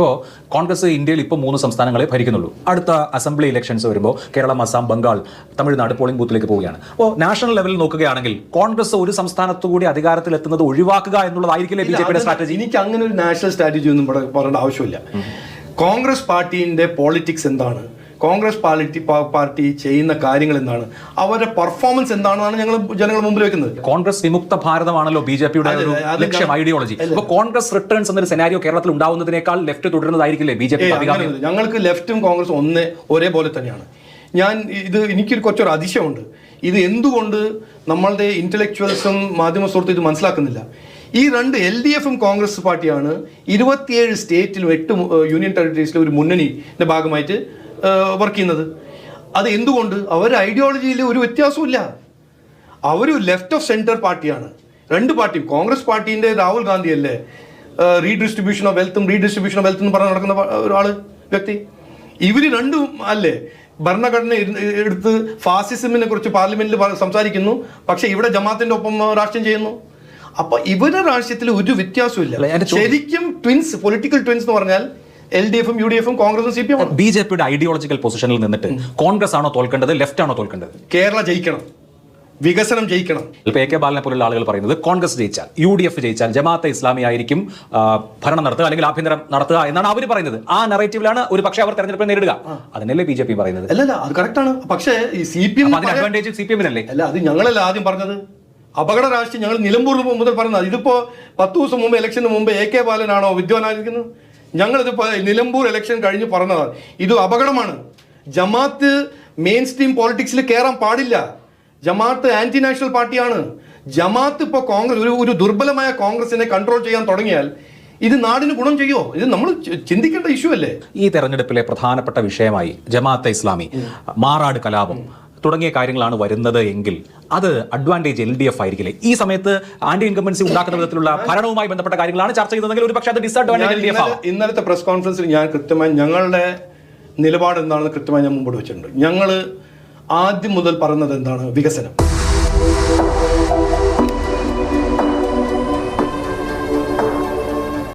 ഇപ്പോൾ കോൺഗ്രസ് ഇന്ത്യയിൽ ഇപ്പോൾ മൂന്ന് സംസ്ഥാനങ്ങളെ ഭരിക്കുന്നുള്ളൂ. അടുത്ത അസംബ്ലി ഇലക്ഷൻസ് വരുമ്പോൾ കേരളം അസം ബംഗാൾ തമിഴ്നാട് പോളിംഗ് ബൂത്തിലേക്ക് പോവുകയാണ്. അപ്പോൾ നാഷണൽ ലെവലിൽ നോക്കുകയാണെങ്കിൽ കോൺഗ്രസ് ഒരു സംസ്ഥാനത്തു കൂടി അധികാരത്തിൽ എത്തുന്നത് ഒഴിവാക്കുക എന്നുള്ളതായിരിക്കില്ലേ ബി ജെ പിയുടെ സ്ട്രാറ്റജി എനിക്ക് അങ്ങനെ ഒരു നാഷണൽ സ്ട്രാറ്റജി ഒന്നും പറയേണ്ട ആവശ്യമില്ല. കോൺഗ്രസ് പാർട്ടിയുടെ പോളിറ്റിക്സ് എന്താണ്? കോൺഗ്രസ് പാർട്ടി പാർട്ടി ചെയ്യുന്ന കാര്യങ്ങൾ എന്താണ്? അവരുടെ പെർഫോമൻസ് എന്താണെന്നാണ് ഞങ്ങൾ ജനങ്ങൾ മുമ്പിൽ വെക്കുന്നത്. കോൺഗ്രസ് വിമുക്ത ഭാരതമാണല്ലോ ബി ജെ പിയുടെ ഒരു ലക്ഷ്യം ഐഡിയോളജി അപ്പോൾ കോൺഗ്രസ് റിട്ടേൺസ് എന്നൊരു സെനാരിയോ കേരളത്തിൽ ഉണ്ടാവുന്നതിനേക്കാൾ ലെഫ്റ്റ് തുടരുന്നതായിരിക്കില്ലേ ബി ജെ പി ഞങ്ങൾക്ക് ലെഫ്റ്റും കോൺഗ്രസ് ഒന്ന് ഒരേപോലെ തന്നെയാണ്. ഞാൻ ഇത് എനിക്കൊരു കുറച്ചൊരു അതിശയമുണ്ട്. ഇത് എന്തുകൊണ്ട് നമ്മളുടെ ഇന്റലക്ച്വൽസും മാധ്യമ സുഹൃത്തും ഇത് മനസ്സിലാക്കുന്നില്ല? ഈ രണ്ട് എൽ ഡി എഫും കോൺഗ്രസ് പാർട്ടിയാണ് ഇരുപത്തിയേഴ് സ്റ്റേറ്റിലും എട്ട് യൂണിയൻ ടെറിട്ടറീസിലും ഒരു മുന്നണിയുടെ ഭാഗമായിട്ട് വർക്ക് ചെയ്യുന്നത്. അത് എന്തുകൊണ്ട്? അവരുടെ ഐഡിയോളജിയിൽ ഒരു വ്യത്യാസവും അവർ ലെഫ്റ്റ് ഓഫ് സെന്റർ പാർട്ടിയാണ്. രണ്ട് പാർട്ടിയും കോൺഗ്രസ് പാർട്ടീന്റെ രാഹുൽ ഗാന്ധി അല്ലേ റീഡിസ്ട്രിബ്യൂഷൻ ഓഫ് വെൽത്തും റീഡിസ്ട്രിബ്യൂഷൻ ഓഫ് വെൽത്തും എന്ന് പറഞ്ഞ് നടക്കുന്ന ഒരാൾ വ്യക്തി. ഇവർ രണ്ടും അല്ലേ? ഭരണഘടന എടുത്ത് ഫാസിസമിനെ കുറിച്ച് പാർലമെന്റിൽ സംസാരിക്കുന്നു. പക്ഷെ ഇവിടെ ജമാത്തിന്റെ ഒപ്പം രാഷ്ട്രീയം ചെയ്യുന്നു. അപ്പൊ ഇവരുടെ രാഷ്ട്രീയത്തിൽ ഒരു വ്യത്യാസമില്ല ശരിക്കും ട്വിൻസ് പൊളിറ്റിക്കൽ ട്വിൻസ് എന്ന് പറഞ്ഞാൽ എൽ ഡി എഫും യു ഡി എഫും കോൺഗ്രസും C P M B J പിയുടെ ഐഡിയോളജിക്കൽ പൊസിഷനിൽ നിന്നിട്ട് കോൺഗ്രസ് ആണോ തോൽക്കേണ്ടത് ലെഫ്റ്റ് ആണോ തോൽക്കേണ്ടത്? കേരള ജയിക്കണം വികസനം ജയിക്കണം. ഇപ്പോൾ എ കെ ബാലനെ പോലുള്ള ആളുകൾ പറയുന്നത് കോൺഗ്രസ് ജയിച്ചാൽ യു ഡി എഫ് ജയിച്ചാൽ ജമാഅത്തെ ഇസ്ലാമി ആയിരിക്കും ഭരണം നടത്തുക അല്ലെങ്കിൽ ആഭ്യന്തരം നടത്തുക എന്നാണ് അവർ പറയുന്നത്. ആ നറേറ്റീവിലാണ് ഒരു പക്ഷേ അവർ തെരഞ്ഞെടുപ്പ് നേരിടുക. അതിനല്ലേ ബി ജെ പി പറയുന്നത്? അല്ലല്ല അത് കറക്റ്റാണ് പക്ഷേ ഈ സി പി എം അതിന് അഡ്വാന്റേജ് സി പി എമ്മിനല്ലേ അല്ല? അത് ഞങ്ങളല്ല ആദ്യം പറഞ്ഞത്? അപകട രാഷ്ട്രീയം ഞങ്ങൾ നിലമ്പൂർ മുതൽ പറഞ്ഞത്. ഇതിപ്പോ പത്ത് ദിവസം മുമ്പ് ഇലക്ഷന് മുമ്പ് എ കെ ബാലനാണോ വിദ്വാനായിരിക്കുന്നത്? ഞങ്ങളിത് നിലമ്പൂർ ഇലക്ഷൻ കഴിഞ്ഞ് പറഞ്ഞതാണ് ഇത് അപകടമാണ്. ജമാത്ത് മെയിൻ സ്ട്രീം പോളിറ്റിക്സിൽ കയറാൻ പാടില്ല. ജമാത്ത് ആന്റി നാഷണൽ പാർട്ടിയാണ്. ജമാത്ത് ഇപ്പോൾ കോൺഗ്രസ് ഒരു ഒരു ദുർബലമായ കോൺഗ്രസിനെ കൺട്രോൾ ചെയ്യാൻ തുടങ്ങിയാൽ ഇത് നാടിന് ഗുണം ചെയ്യുമോ ഇത് നമ്മൾ ചിന്തിക്കേണ്ട ഇഷ്യൂ അല്ലേ? ഈ തെരഞ്ഞെടുപ്പിലെ പ്രധാനപ്പെട്ട വിഷയമായി ജമാഅത്തെ ഇസ്ലാമി മാറാട് കലാപം. തുടങ്ങിയ കാര്യങ്ങളാണ് വരുന്നത് എങ്കിൽ അത് അഡ്വാന്റേജ് എൽ ഡി എഫ് ആയിരിക്കില്ലേ? ഈ സമയത്ത് ആന്റി ഇൻകമ്പൻസി ഉണ്ടാക്കുന്ന വിധത്തിലുള്ള ഭരണവുമായി ബന്ധപ്പെട്ട കാര്യങ്ങളാണ് ചർച്ച ചെയ്യുന്നതെങ്കിൽ ഒരു പക്ഷേ അത് ഡിസഡ്വാന്റേജ് എൽ ഡി എഫ് ഇന്നലത്തെ പ്രസ് കോൺഫറൻസിൽ ഞാൻ കൃത്യമായി ഞങ്ങളുടെ നിലപാട് എന്താണെന്ന് കൃത്യമായി ഞാൻ മുമ്പോട്ട് വെച്ചിട്ടുണ്ട്. ഞങ്ങൾ ആദ്യം മുതൽ പറയുന്നത് എന്താണ്? വികസനം.